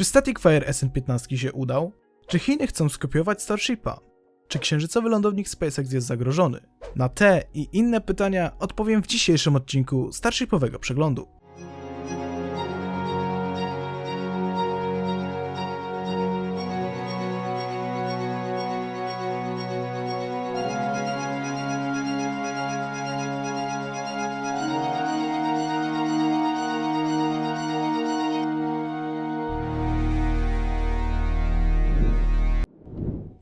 Czy Static Fire SN-15 się udał? Czy Chiny chcą skopiować Starshipa? Czy księżycowy lądownik SpaceX jest zagrożony? Na te i inne pytania odpowiem w dzisiejszym odcinku Starshipowego Przeglądu.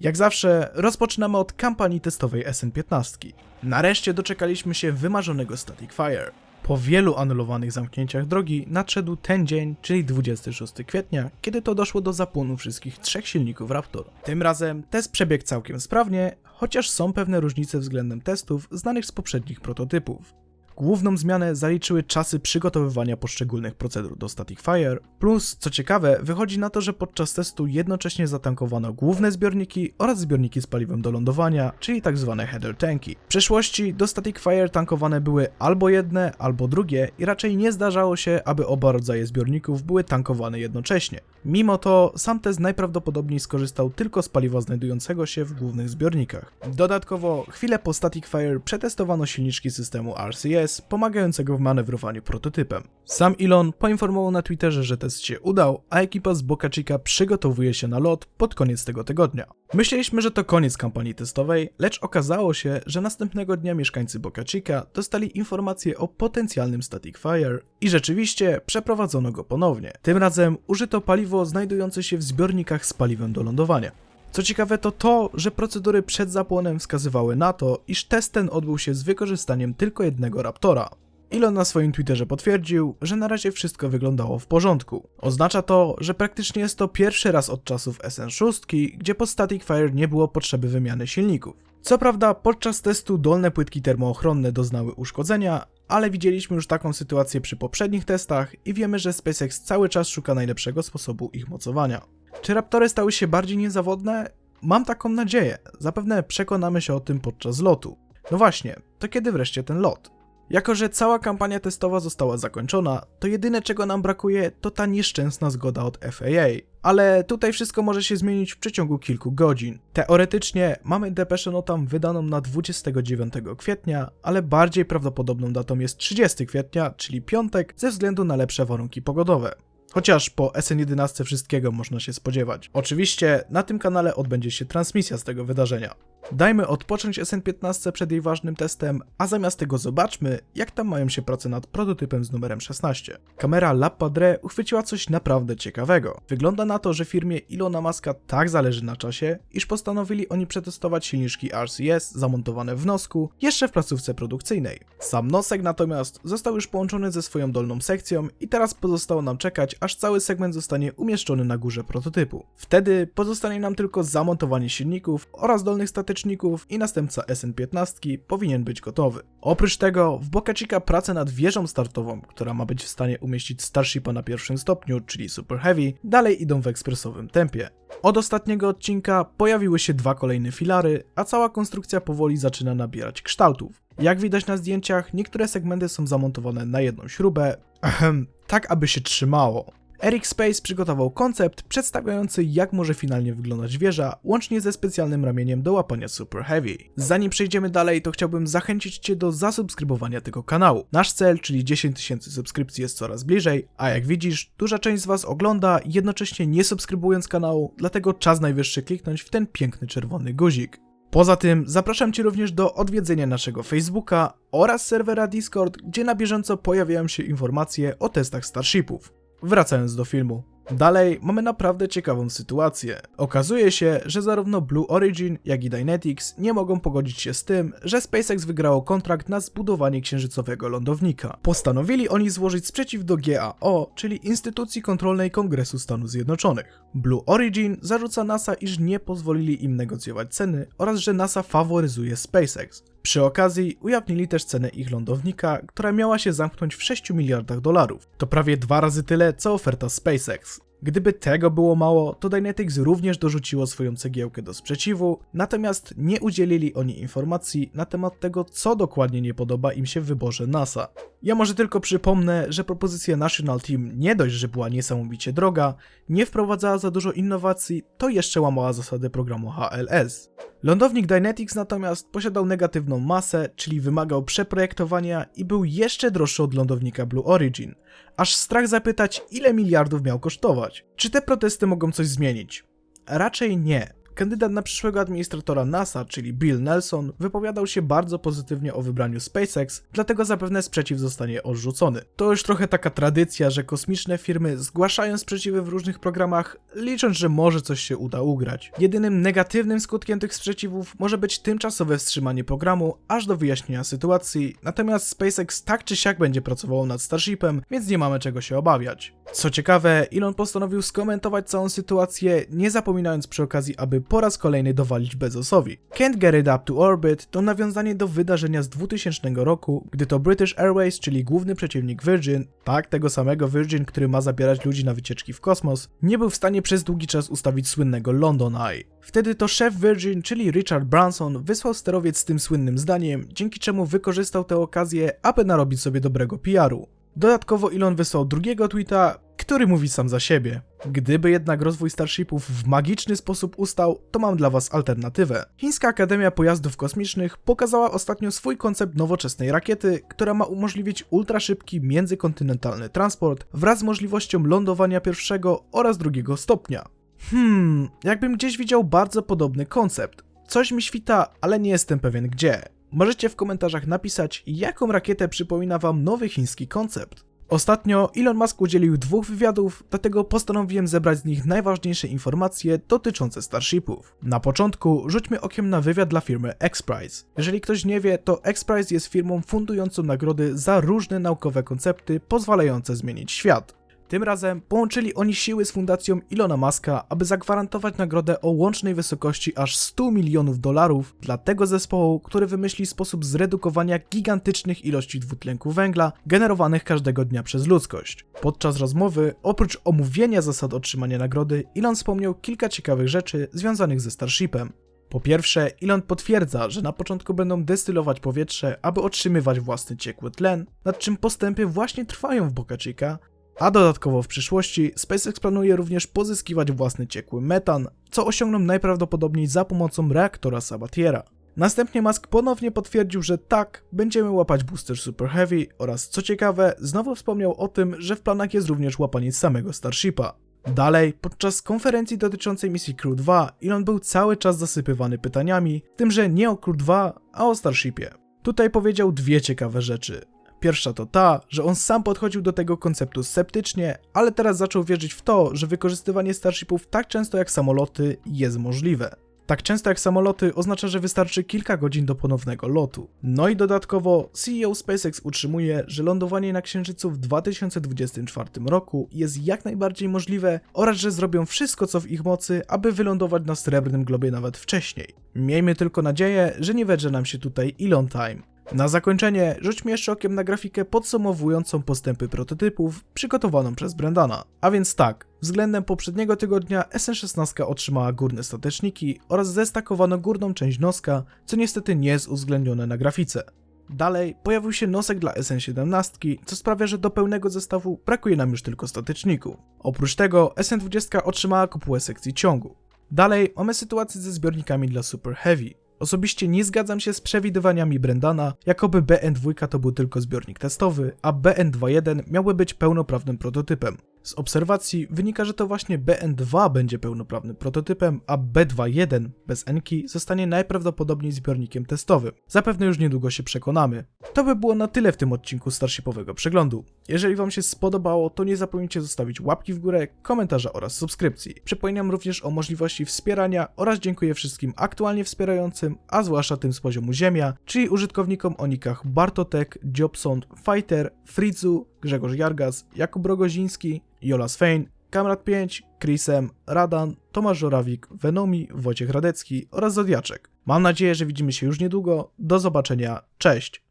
Jak zawsze, rozpoczynamy od kampanii testowej SN15. Nareszcie doczekaliśmy się wymarzonego Static Fire. Po wielu anulowanych zamknięciach drogi nadszedł ten dzień, czyli 26 kwietnia, kiedy to doszło do zapłonu wszystkich trzech silników Raptor. Tym razem test przebiegł całkiem sprawnie, chociaż są pewne różnice względem testów znanych z poprzednich prototypów. Główną zmianę zaliczyły czasy przygotowywania poszczególnych procedur do Static Fire, plus, co ciekawe, wychodzi na to, że podczas testu jednocześnie zatankowano główne zbiorniki oraz zbiorniki z paliwem do lądowania, czyli tak zwane header tanki. W przeszłości do Static Fire tankowane były albo jedne, albo drugie i raczej nie zdarzało się, aby oba rodzaje zbiorników były tankowane jednocześnie. Mimo to, sam test najprawdopodobniej skorzystał tylko z paliwa znajdującego się w głównych zbiornikach. Dodatkowo, chwilę po Static Fire przetestowano silniczki systemu RCS, pomagającego w manewrowaniu prototypem. Sam Elon poinformował na Twitterze, że test się udał, a ekipa z Boca Chica przygotowuje się na lot pod koniec tego tygodnia. Myśleliśmy, że to koniec kampanii testowej, lecz okazało się, że następnego dnia mieszkańcy Boca Chica dostali informację o potencjalnym Static Fire i rzeczywiście przeprowadzono go ponownie. Tym razem użyto paliwo znajdujące się w zbiornikach z paliwem do lądowania. Co ciekawe to to, że procedury przed zapłonem wskazywały na to, iż test ten odbył się z wykorzystaniem tylko jednego Raptora. Elon na swoim Twitterze potwierdził, że na razie wszystko wyglądało w porządku. Oznacza to, że praktycznie jest to pierwszy raz od czasów SN6, gdzie po Static Fire nie było potrzeby wymiany silników. Co prawda, podczas testu dolne płytki termoochronne doznały uszkodzenia, ale widzieliśmy już taką sytuację przy poprzednich testach i wiemy, że SpaceX cały czas szuka najlepszego sposobu ich mocowania. Czy Raptory stały się bardziej niezawodne? Mam taką nadzieję. Zapewne przekonamy się o tym podczas lotu. No właśnie, to kiedy wreszcie ten lot? Jako, że cała kampania testowa została zakończona, to jedyne czego nam brakuje to ta nieszczęsna zgoda od FAA. Ale tutaj wszystko może się zmienić w przeciągu kilku godzin. Teoretycznie mamy depeszę notam wydaną na 29 kwietnia, ale bardziej prawdopodobną datą jest 30 kwietnia, czyli piątek, ze względu na lepsze warunki pogodowe. Chociaż po SN11 wszystkiego można się spodziewać. Oczywiście na tym kanale odbędzie się transmisja z tego wydarzenia. Dajmy odpocząć SN15 przed jej ważnym testem, a zamiast tego zobaczmy, jak tam mają się prace nad prototypem z numerem 16. Kamera La Padre uchwyciła coś naprawdę ciekawego. Wygląda na to, że firmie Ilona Maska tak zależy na czasie, iż postanowili oni przetestować silniczki RCS zamontowane w nosku jeszcze w placówce produkcyjnej. Sam nosek natomiast został już połączony ze swoją dolną sekcją i teraz pozostało nam czekać, aż cały segment zostanie umieszczony na górze prototypu. Wtedy pozostanie nam tylko zamontowanie silników oraz dolnych statycznych i następca SN15 powinien być gotowy. Oprócz tego w Boca Chica prace nad wieżą startową, która ma być w stanie umieścić Starshipa na pierwszym stopniu, czyli Super Heavy, dalej idą w ekspresowym tempie. Od ostatniego odcinka pojawiły się dwa kolejne filary, a cała konstrukcja powoli zaczyna nabierać kształtów. Jak widać na zdjęciach, niektóre segmenty są zamontowane na jedną śrubę, ahem, tak aby się trzymało. Eric Space przygotował koncept przedstawiający jak może finalnie wyglądać wieża, łącznie ze specjalnym ramieniem do łapania Super Heavy. Zanim przejdziemy dalej, to chciałbym zachęcić Cię do zasubskrybowania tego kanału. Nasz cel, czyli 10 tysięcy subskrypcji jest coraz bliżej, a jak widzisz, duża część z Was ogląda jednocześnie nie subskrybując kanału, dlatego czas najwyższy kliknąć w ten piękny czerwony guzik. Poza tym zapraszam Cię również do odwiedzenia naszego Facebooka oraz serwera Discord, gdzie na bieżąco pojawiają się informacje o testach Starshipów. Wracając do filmu. Dalej mamy naprawdę ciekawą sytuację. Okazuje się, że zarówno Blue Origin, jak i Dynetics nie mogą pogodzić się z tym, że SpaceX wygrało kontrakt na zbudowanie księżycowego lądownika. Postanowili oni złożyć sprzeciw do GAO, czyli instytucji kontrolnej Kongresu Stanów Zjednoczonych. Blue Origin zarzuca NASA, iż nie pozwolili im negocjować ceny oraz że NASA faworyzuje SpaceX. Przy okazji ujawnili też cenę ich lądownika, która miała się zamknąć w 6 miliardach dolarów. To prawie dwa razy tyle, co oferta SpaceX. Gdyby tego było mało, to Dynetics również dorzuciło swoją cegiełkę do sprzeciwu, natomiast nie udzielili oni informacji na temat tego, co dokładnie nie podoba im się w wyborze NASA. Ja może tylko przypomnę, że propozycja National Team nie dość, że była niesamowicie droga, nie wprowadzała za dużo innowacji, to jeszcze łamała zasady programu HLS. Lądownik Dynetics natomiast posiadał negatywną masę, czyli wymagał przeprojektowania i był jeszcze droższy od lądownika Blue Origin. Aż strach zapytać, ile miliardów miał kosztować. Czy te protesty mogą coś zmienić? Raczej nie. Kandydat na przyszłego administratora NASA, czyli Bill Nelson, wypowiadał się bardzo pozytywnie o wybraniu SpaceX, dlatego zapewne sprzeciw zostanie odrzucony. To już trochę taka tradycja, że kosmiczne firmy zgłaszają sprzeciwy w różnych programach, licząc, że może coś się uda ugrać. Jedynym negatywnym skutkiem tych sprzeciwów może być tymczasowe wstrzymanie programu aż do wyjaśnienia sytuacji, natomiast SpaceX tak czy siak będzie pracowało nad Starshipem, więc nie mamy czego się obawiać. Co ciekawe, Elon postanowił skomentować całą sytuację, nie zapominając przy okazji, aby po raz kolejny dowalić Bezosowi. Can't Get It Up to Orbit to nawiązanie do wydarzenia z 2000 roku, gdy to British Airways, czyli główny przeciwnik Virgin, tak tego samego Virgin, który ma zabierać ludzi na wycieczki w kosmos, nie był w stanie przez długi czas ustawić słynnego London Eye. Wtedy to szef Virgin, czyli Richard Branson, wysłał sterowiec z tym słynnym zdaniem, dzięki czemu wykorzystał tę okazję, aby narobić sobie dobrego PR-u. Dodatkowo Elon wysłał drugiego tweeta, który mówi sam za siebie. Gdyby jednak rozwój Starshipów w magiczny sposób ustał, to mam dla Was alternatywę. Chińska Akademia Pojazdów Kosmicznych pokazała ostatnio swój koncept nowoczesnej rakiety, która ma umożliwić ultraszybki międzykontynentalny transport wraz z możliwością lądowania pierwszego oraz drugiego stopnia. Hmm, jakbym gdzieś widział bardzo podobny koncept. Coś mi świta, ale nie jestem pewien gdzie. Możecie w komentarzach napisać, jaką rakietę przypomina Wam nowy chiński koncept. Ostatnio Elon Musk udzielił dwóch wywiadów, dlatego postanowiłem zebrać z nich najważniejsze informacje dotyczące Starshipów. Na początku rzućmy okiem na wywiad dla firmy XPRIZE. Jeżeli ktoś nie wie, to XPRIZE jest firmą fundującą nagrody za różne naukowe koncepty pozwalające zmienić świat. Tym razem połączyli oni siły z fundacją Ilona Muska, aby zagwarantować nagrodę o łącznej wysokości aż 100 milionów dolarów dla tego zespołu, który wymyśli sposób zredukowania gigantycznych ilości dwutlenku węgla generowanych każdego dnia przez ludzkość. Podczas rozmowy, oprócz omówienia zasad otrzymania nagrody, Elon wspomniał kilka ciekawych rzeczy związanych ze Starshipem. Po pierwsze, Elon potwierdza, że na początku będą destylować powietrze, aby otrzymywać własny ciekły tlen, nad czym postępy właśnie trwają w Boca Chica, a dodatkowo w przyszłości SpaceX planuje również pozyskiwać własny ciekły metan, co osiągną najprawdopodobniej za pomocą reaktora Sabatiera. Następnie Musk ponownie potwierdził, że tak, będziemy łapać booster Super Heavy oraz co ciekawe, znowu wspomniał o tym, że w planach jest również łapanie samego Starshipa. Dalej, podczas konferencji dotyczącej misji Crew 2, Elon był cały czas zasypywany pytaniami, tym że nie o Crew 2, a o Starshipie. Tutaj powiedział dwie ciekawe rzeczy. Pierwsza to ta, że on sam podchodził do tego konceptu sceptycznie, ale teraz zaczął wierzyć w to, że wykorzystywanie Starshipów tak często jak samoloty jest możliwe. Tak często jak samoloty oznacza, że wystarczy kilka godzin do ponownego lotu. No i dodatkowo CEO SpaceX utrzymuje, że lądowanie na Księżycu w 2024 roku jest jak najbardziej możliwe oraz że zrobią wszystko co w ich mocy, aby wylądować na Srebrnym Globie nawet wcześniej. Miejmy tylko nadzieję, że nie wedrze nam się tutaj Elon Time. Na zakończenie rzućmy jeszcze okiem na grafikę podsumowującą postępy prototypów przygotowaną przez Brendana. A więc tak, względem poprzedniego tygodnia SN16 otrzymała górne stateczniki oraz zestakowano górną część noska, co niestety nie jest uwzględnione na grafice. Dalej pojawił się nosek dla SN17, co sprawia, że do pełnego zestawu brakuje nam już tylko stateczników. Oprócz tego SN20 otrzymała kopułę sekcji ciągu. Dalej mamy sytuację ze zbiornikami dla Super Heavy. Osobiście nie zgadzam się z przewidywaniami Brendana, jakoby BN2 to był tylko zbiornik testowy, a BN21 miałby być pełnoprawnym prototypem. Z obserwacji wynika, że to właśnie BN2 będzie pełnoprawnym prototypem, a B21 bez Enki zostanie najprawdopodobniej zbiornikiem testowym. Zapewne już niedługo się przekonamy. To by było na tyle w tym odcinku Starshipowego Przeglądu. Jeżeli Wam się spodobało, to nie zapomnijcie zostawić łapki w górę, komentarza oraz subskrypcji. Przypominam również o możliwości wspierania oraz dziękuję wszystkim aktualnie wspierającym, a zwłaszcza tym z poziomu Ziemia, czyli użytkownikom o nikach Bartotek, Jobson, Fighter, Fritzu, Grzegorz Jargas, Jakub Rogoziński, Jola Svein, Kamrat 5, Chrisem, Radan, Tomasz Żorawik, Venomi, Wojciech Radecki oraz Zodiaczek. Mam nadzieję, że widzimy się już niedługo. Do zobaczenia. Cześć!